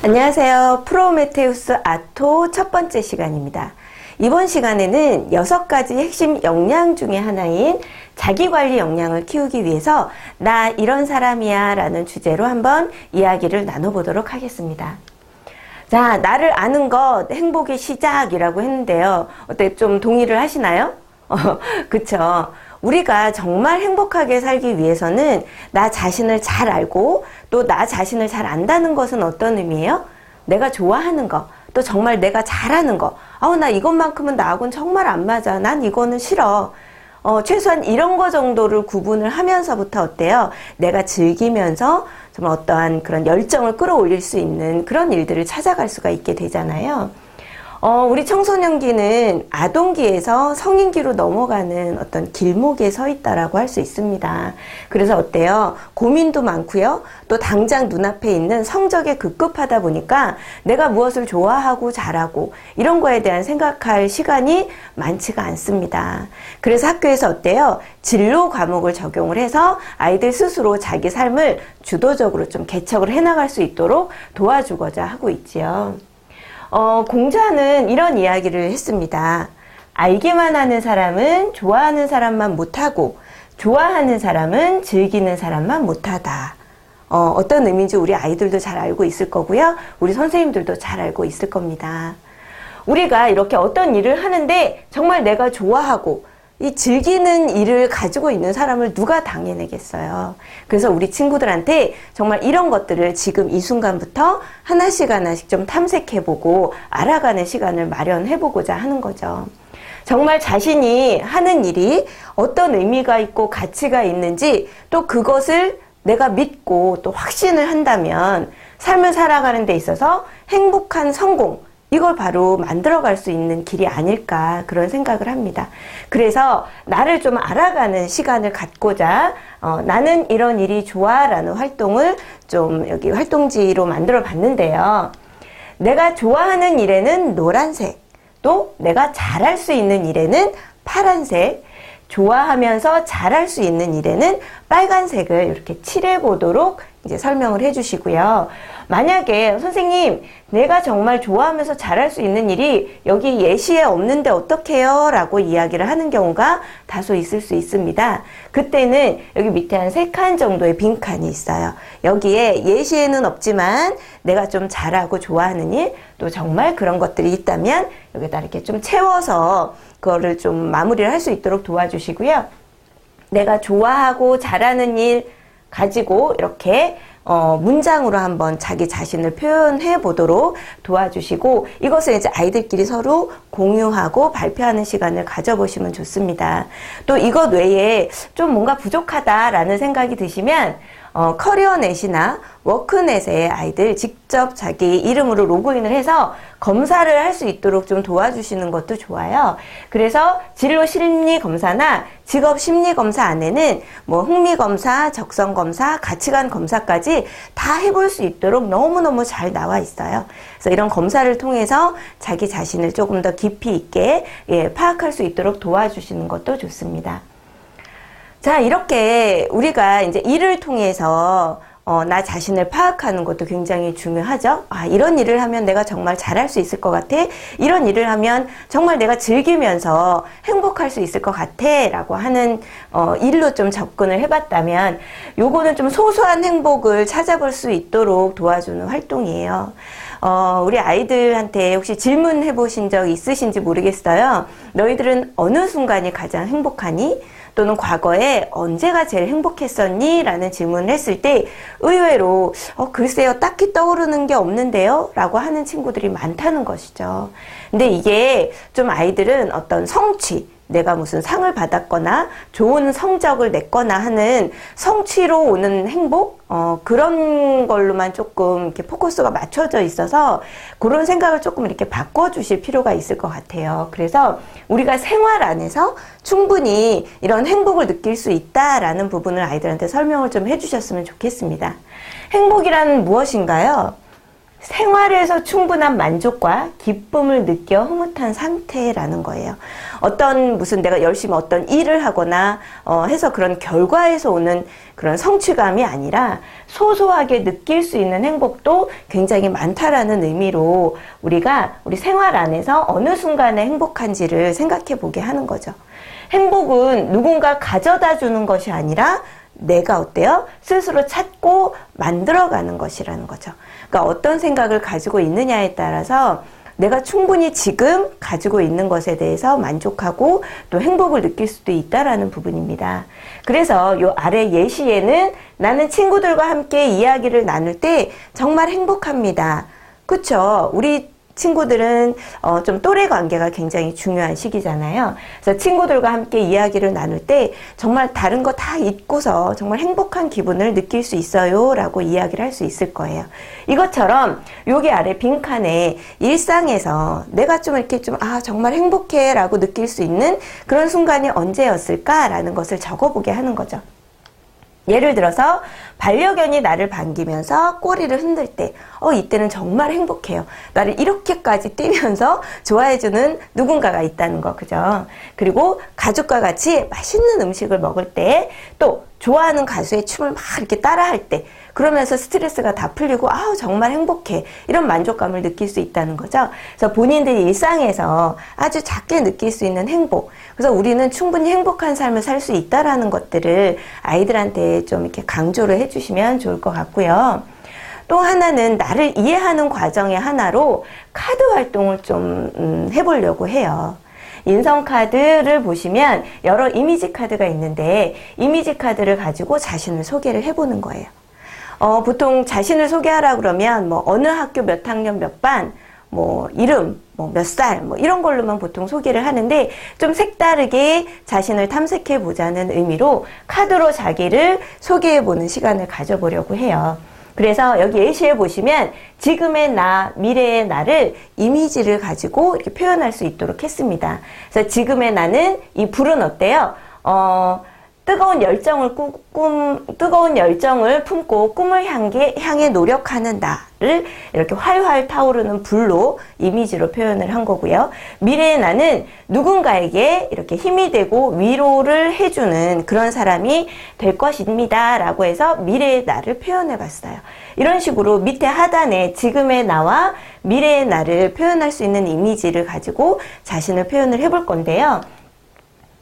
안녕하세요. 프로메테우스 아토 첫 번째 시간입니다. 이번 시간에는 여섯 가지 핵심 역량 중의 하나인 자기관리 역량을 키우기 위해서 나 이런 사람이야 라는 주제로 한번 이야기를 나눠보도록 하겠습니다. 자, 나를 아는 것 행복의 시작이라고 했는데요. 어때 좀 동의를 하시나요? 어, 그쵸. 우리가 정말 행복하게 살기 위해서는 나 자신을 잘 알고 또 나 자신을 잘 안다는 것은 어떤 의미예요? 내가 좋아하는 거, 또 정말 내가 잘하는 거. 아우, 나 이것만큼은 나하고는 정말 안 맞아. 난 이거는 싫어. 어, 최소한 이런 거 정도를 구분을 하면서부터 어때요? 내가 즐기면서 좀 어떠한 그런 열정을 끌어올릴 수 있는 그런 일들을 찾아갈 수가 있게 되잖아요. 어, 우리 청소년기는 아동기에서 성인기로 넘어가는 어떤 길목에 서 있다라고 할 수 있습니다. 그래서 어때요? 고민도 많고요. 또 당장 눈앞에 있는 성적에 급급하다 보니까 내가 무엇을 좋아하고 잘하고 이런 거에 대한 생각할 시간이 많지가 않습니다. 그래서 학교에서 어때요? 진로 과목을 적용을 해서 아이들 스스로 자기 삶을 주도적으로 좀 개척을 해나갈 수 있도록 도와주고자 하고 있지요. 어, 공자는 이런 이야기를 했습니다. 알기만 하는 사람은 좋아하는 사람만 못하고, 좋아하는 사람은 즐기는 사람만 못하다. 어, 어떤 의미인지 우리 아이들도 잘 알고 있을 거고요. 우리 선생님들도 잘 알고 있을 겁니다. 우리가 이렇게 어떤 일을 하는데 정말 내가 좋아하고 이 즐기는 일을 가지고 있는 사람을 누가 당해내겠어요. 그래서 우리 친구들한테 정말 이런 것들을 지금 이 순간부터 하나씩 하나씩 좀 탐색해보고 알아가는 시간을 마련해보고자 하는 거죠. 정말 자신이 하는 일이 어떤 의미가 있고 가치가 있는지 또 그것을 내가 믿고 또 확신을 한다면 삶을 살아가는 데 있어서 행복한 성공, 이걸 바로 만들어갈 수 있는 길이 아닐까 그런 생각을 합니다. 그래서 나를 좀 알아가는 시간을 갖고자 어, 나는 이런 일이 좋아라는 활동을 좀 여기 활동지로 만들어 봤는데요. 내가 좋아하는 일에는 노란색, 또 내가 잘할 수 있는 일에는 파란색, 좋아하면서 잘할 수 있는 일에는 빨간색을 이렇게 칠해 보도록 이제 설명을 해 주시고요. 만약에 선생님, 내가 정말 좋아하면서 잘할 수 있는 일이 여기 예시에 없는데 어떡해요? 라고 이야기를 하는 경우가 다소 있을 수 있습니다. 그때는 여기 밑에 한 세 칸 정도의 빈 칸이 있어요. 여기에 예시에는 없지만 내가 좀 잘하고 좋아하는 일, 또 정말 그런 것들이 있다면 여기다 이렇게 좀 채워서 그거를 좀 마무리를 할 수 있도록 도와주시고요. 내가 좋아하고 잘하는 일 가지고 이렇게 어, 문장으로 한번 자기 자신을 표현해 보도록 도와주시고 이것을 이제 아이들끼리 서로 공유하고 발표하는 시간을 가져보시면 좋습니다. 또 이것 외에 좀 뭔가 부족하다라는 생각이 드시면 어, 커리어넷이나 워크넷에 아이들 직접 자기 이름으로 로그인을 해서 검사를 할 수 있도록 좀 도와주시는 것도 좋아요. 그래서 진로 심리 검사나 직업 심리 검사 안에는 뭐 흥미 검사, 적성 검사, 가치관 검사까지 다 해볼 수 있도록 너무너무 잘 나와 있어요. 그래서 이런 검사를 통해서 자기 자신을 조금 더 깊이 있게 예, 파악할 수 있도록 도와주시는 것도 좋습니다. 자, 이렇게 우리가 이제 일을 통해서 어, 나 자신을 파악하는 것도 굉장히 중요하죠. 아, 이런 일을 하면 내가 정말 잘할 수 있을 것 같아. 이런 일을 하면 정말 내가 즐기면서 행복할 수 있을 것 같아. 라고 하는, 어, 일로 좀 접근을 해봤다면, 요거는 좀 소소한 행복을 찾아볼 수 있도록 도와주는 활동이에요. 어, 우리 아이들한테 혹시 질문해 보신 적 있으신지 모르겠어요. 너희들은 어느 순간이 가장 행복하니? 또는 과거에 언제가 제일 행복했었니? 라는 질문을 했을 때 의외로 어, 글쎄요 딱히 떠오르는 게 없는데요 라고 하는 친구들이 많다는 것이죠. 근데 이게 좀 아이들은 어떤 성취 내가 무슨 상을 받았거나 좋은 성적을 냈거나 하는 성취로 오는 행복 어, 그런 걸로만 조금 이렇게 포커스가 맞춰져 있어서 그런 생각을 조금 이렇게 바꿔주실 필요가 있을 것 같아요. 그래서 우리가 생활 안에서 충분히 이런 행복을 느낄 수 있다라는 부분을 아이들한테 설명을 좀 해주셨으면 좋겠습니다. 행복이란 무엇인가요? 생활에서 충분한 만족과 기쁨을 느껴 흐뭇한 상태라는 거예요. 어떤 무슨 내가 열심히 어떤 일을 하거나 어, 해서 그런 결과에서 오는 그런 성취감이 아니라 소소하게 느낄 수 있는 행복도 굉장히 많다라는 의미로 우리가 우리 생활 안에서 어느 순간에 행복한지를 생각해 보게 하는 거죠. 행복은 누군가 가져다 주는 것이 아니라 내가 어때요? 스스로 찾고 만들어가는 것이라는 거죠. 그러니까 어떤 생각을 가지고 있느냐에 따라서 내가 충분히 지금 가지고 있는 것에 대해서 만족하고 또 행복을 느낄 수도 있다라는 부분입니다. 그래서 요 아래 예시에는 나는 친구들과 함께 이야기를 나눌 때 정말 행복합니다. 그쵸? 우리 친구들은 어, 좀 또래 관계가 굉장히 중요한 시기잖아요. 그래서 친구들과 함께 이야기를 나눌 때 정말 다른 거 다 잊고서 정말 행복한 기분을 느낄 수 있어요. 라고 이야기를 할 수 있을 거예요. 이것처럼 여기 아래 빈칸에 일상에서 내가 좀 이렇게 좀, 아, 정말 행복해. 라고 느낄 수 있는 그런 순간이 언제였을까라는 것을 적어보게 하는 거죠. 예를 들어서 반려견이 나를 반기면서 꼬리를 흔들 때, 어, 이때는 정말 행복해요. 나를 이렇게까지 뛰면서 좋아해주는 누군가가 있다는 거, 그죠? 그리고 가족과 같이 맛있는 음식을 먹을 때, 또 좋아하는 가수의 춤을 막 이렇게 따라할 때, 그러면서 스트레스가 다 풀리고 아우 정말 행복해 이런 만족감을 느낄 수 있다는 거죠. 그래서 본인들이 일상에서 아주 작게 느낄 수 있는 행복. 그래서 우리는 충분히 행복한 삶을 살 수 있다라는 것들을 아이들한테 좀 이렇게 강조를 해주시면 좋을 것 같고요. 또 하나는 나를 이해하는 과정의 하나로 카드 활동을 좀 음, 해보려고 해요. 인성 카드를 보시면 여러 이미지 카드가 있는데 이미지 카드를 가지고 자신을 소개를 해보는 거예요. 어, 보통 자신을 소개하라 그러면 뭐 어느 학교 몇 학년 몇 반, 뭐 이름, 뭐 몇 살, 뭐 이런 걸로만 보통 소개를 하는데 좀 색다르게 자신을 탐색해 보자는 의미로 카드로 자기를 소개해 보는 시간을 가져보려고 해요. 그래서 여기 예시에 보시면 지금의 나, 미래의 나를 이미지를 가지고 이렇게 표현할 수 있도록 했습니다. 그래서 지금의 나는 이 불은 어때요? 어, 뜨거운 열정을 꿈, 꿈, 뜨거운 열정을 품고 꿈을 향해, 향해 노력하는 나를 이렇게 활활 타오르는 불로 이미지로 표현을 한 거고요. 미래의 나는 누군가에게 이렇게 힘이 되고 위로를 해주는 그런 사람이 될 것입니다. 라고 해서 미래의 나를 표현해 봤어요. 이런 식으로 밑에 하단에 지금의 나와 미래의 나를 표현할 수 있는 이미지를 가지고 자신을 표현을 해볼 건데요.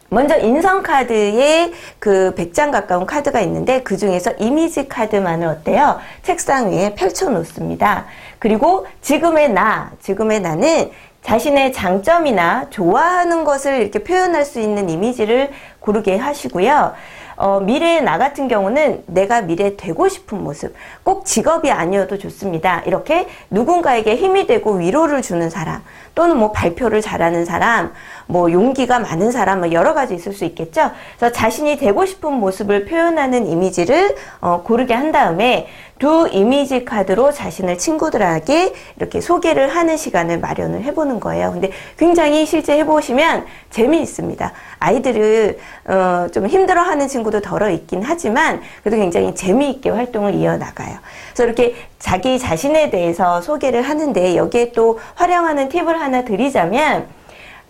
먼저 인성카드에 그 100장 가까운 카드가 있는데 그 중에서 이미지 카드만을 어때요? 책상 위에 펼쳐 놓습니다. 그리고 지금의 나, 지금의 나는 자신의 장점이나 좋아하는 것을 이렇게 표현할 수 있는 이미지를 고르게 하시고요. 어, 미래의 나 같은 경우는 내가 미래 되고 싶은 모습, 꼭 직업이 아니어도 좋습니다. 이렇게 누군가에게 힘이 되고 위로를 주는 사람, 또는 뭐 발표를 잘하는 사람, 뭐 용기가 많은 사람, 뭐 여러 가지 있을 수 있겠죠. 그래서 자신이 되고 싶은 모습을 표현하는 이미지를 어, 고르게 한 다음에 두 이미지 카드로 자신을 친구들에게 이렇게 소개를 하는 시간을 마련을 해보는 거예요. 근데 굉장히 실제 해보시면 재미있습니다. 아이들을 어, 좀 힘들어하는 친구도 덜어 있긴 하지만 그래도 굉장히 재미있게 활동을 이어나가요. 그래서 이렇게 자기 자신에 대해서 소개를 하는데 여기에 또 활용하는 팁을 하나 드리자면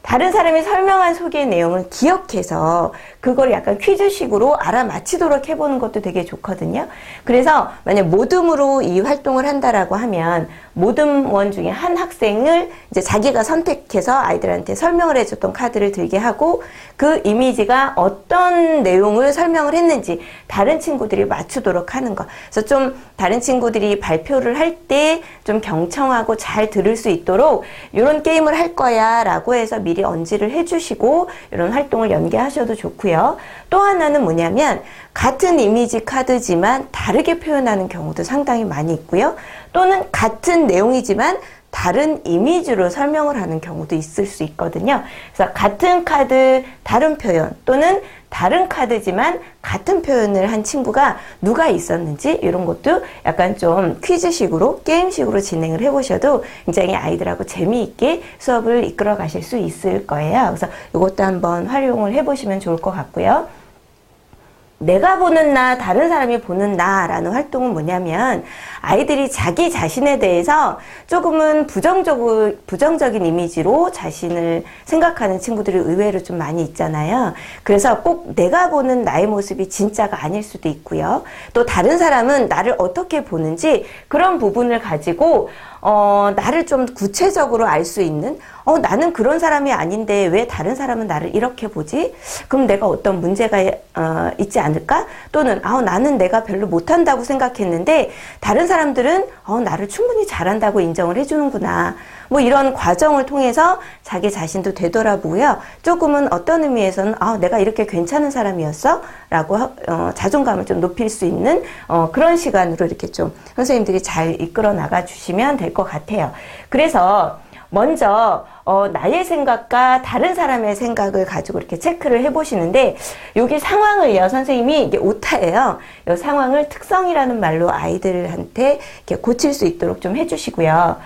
다른 사람이 설명한 소개 내용을 기억해서 그걸 약간 퀴즈식으로 알아맞히도록 해보는 것도 되게 좋거든요. 그래서 만약 모듬으로 이 활동을 한다라고 하면 모듬원 중에 한 학생을 이제 자기가 선택해서 아이들한테 설명을 해줬던 카드를 들게 하고 그 이미지가 어떤 내용을 설명을 했는지 다른 친구들이 맞추도록 하는 거. 그래서 좀 다른 친구들이 발표를 할 때 좀 경청하고 잘 들을 수 있도록 이런 게임을 할 거야 라고 해서 미리 언지를 해주시고 이런 활동을 연계하셔도 좋고요. 또 하나는 뭐냐면 같은 이미지 카드지만 다르게 표현하는 경우도 상당히 많이 있고요. 또는 같은 내용이지만 다른 이미지로 설명을 하는 경우도 있을 수 있거든요. 그래서 같은 카드 다른 표현 또는 다른 카드지만 같은 표현을 한 친구가 누가 있었는지 이런 것도 약간 좀 퀴즈식으로 게임식으로 진행을 해보셔도 굉장히 아이들하고 재미있게 수업을 이끌어 가실 수 있을 거예요. 그래서 이것도 한번 활용을 해보시면 좋을 것 같고요. 내가 보는 나, 다른 사람이 보는 나라는 활동은 뭐냐면 아이들이 자기 자신에 대해서 조금은 부정적으로, 부정적인 이미지로 자신을 생각하는 친구들이 의외로 좀 많이 있잖아요. 그래서 꼭 내가 보는 나의 모습이 진짜가 아닐 수도 있고요. 또 다른 사람은 나를 어떻게 보는지 그런 부분을 가지고 어, 나를 좀 구체적으로 알 수 있는, 어, 나는 그런 사람이 아닌데 왜 다른 사람은 나를 이렇게 보지? 그럼 내가 어떤 문제가, 어, 있지 않을까? 또는, 아, 나는 내가 별로 못한다고 생각했는데 다른 사람들은, 어, 나를 충분히 잘한다고 인정을 해주는구나. 뭐 이런 과정을 통해서 자기 자신도 되돌아보고요. 조금은 어떤 의미에서는, 아, 내가 이렇게 괜찮은 사람이었어? 라고, 어, 자존감을 좀 높일 수 있는, 어, 그런 시간으로 이렇게 좀 선생님들이 잘 이끌어 나가 주시면 될 것 같아요. 그래서 먼저 어, 나의 생각과 다른 사람의 생각을 가지고 이렇게 체크를 해보시는데 여기 상황을요 선생님이 이게 오타예요. 이 상황을 특성이라는 말로 아이들한테 이렇게 고칠 수 있도록 좀 해주시고요.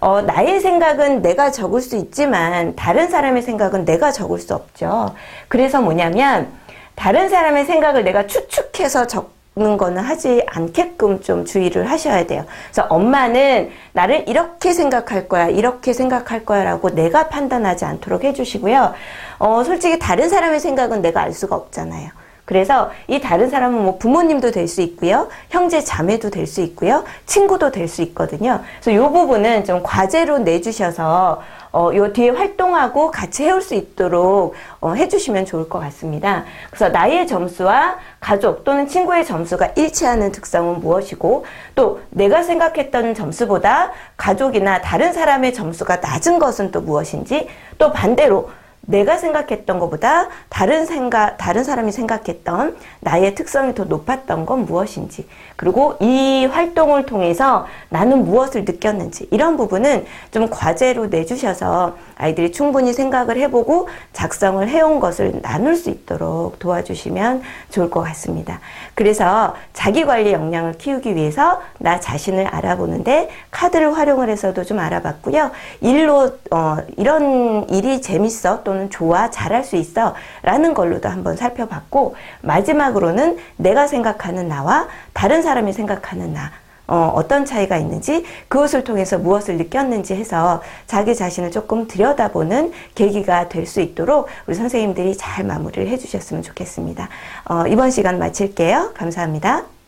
어, 나의 생각은 내가 적을 수 있지만 다른 사람의 생각은 내가 적을 수 없죠. 그래서 뭐냐면 다른 사람의 생각을 내가 추측해서 적는 거는 하지 않게끔 좀 주의를 하셔야 돼요. 그래서 엄마는 나를 이렇게 생각할 거야, 이렇게 생각할 거야 라고 내가 판단하지 않도록 해주시고요. 어, 솔직히 다른 사람의 생각은 내가 알 수가 없잖아요. 그래서 이 다른 사람은 뭐 부모님도 될 수 있고요. 형제 자매도 될 수 있고요. 친구도 될 수 있거든요. 그래서 이 부분은 좀 과제로 내주셔서 어, 요 뒤에 활동하고 같이 해올 수 있도록 어, 해주시면 좋을 것 같습니다. 그래서 나의 점수와 가족 또는 친구의 점수가 일치하는 특성은 무엇이고 또 내가 생각했던 점수보다 가족이나 다른 사람의 점수가 낮은 것은 또 무엇인지 또 반대로 내가 생각했던 것보다 다른 생각, 다른 사람이 생각했던 나의 특성이 더 높았던 건 무엇인지, 그리고 이 활동을 통해서 나는 무엇을 느꼈는지, 이런 부분은 좀 과제로 내주셔서 아이들이 충분히 생각을 해보고 작성을 해온 것을 나눌 수 있도록 도와주시면 좋을 것 같습니다. 그래서 자기 관리 역량을 키우기 위해서 나 자신을 알아보는데 카드를 활용을 해서도 좀 알아봤고요. 일로, 어, 이런 일이 재밌어 또는 좋아 잘할 수 있어 라는 걸로도 한번 살펴봤고 마지막으로는 내가 생각하는 나와 다른 사람이 생각하는 나 어, 어떤 차이가 있는지 그것을 통해서 무엇을 느꼈는지 해서 자기 자신을 조금 들여다보는 계기가 될 수 있도록 우리 선생님들이 잘 마무리를 해주셨으면 좋겠습니다. 어, 이번 시간 마칠게요. 감사합니다.